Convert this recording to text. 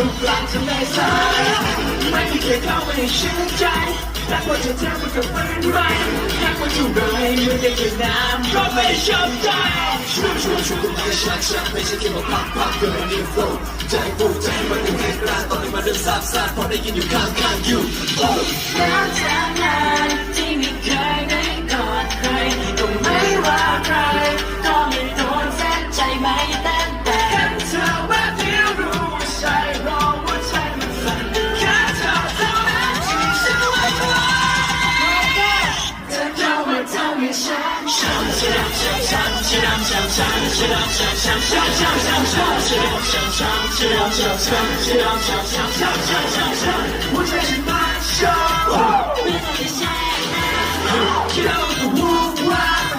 ตายเมื่อหัวใจอยู่กลางทะเลทรายไม่มีใครเข้ามาให้ชื่นใจรักว่าจะทำมันก็เป็นไรรักว่าจะไรมื่อได้เจอน้ำก็ไม่ชอบใจช่วยช่วยช่วไม่ได้ชักชักไม่ใช่แค่มาพักพักเกินนี่โฟล์ใจปูใจมันเป็นแค่กลาตอนนี้มาเดินซาบซับพอได้ยินอยู่ข้างข้างอยู่โอ้ 你的笑像鲜花盛开像鲜花盛开像鲜花盛开像鲜花盛开像鲜花盛开像鲜花盛开像鲜花盛开像鲜花盛开我就是花香味道是鲜艳的花跳舞的舞花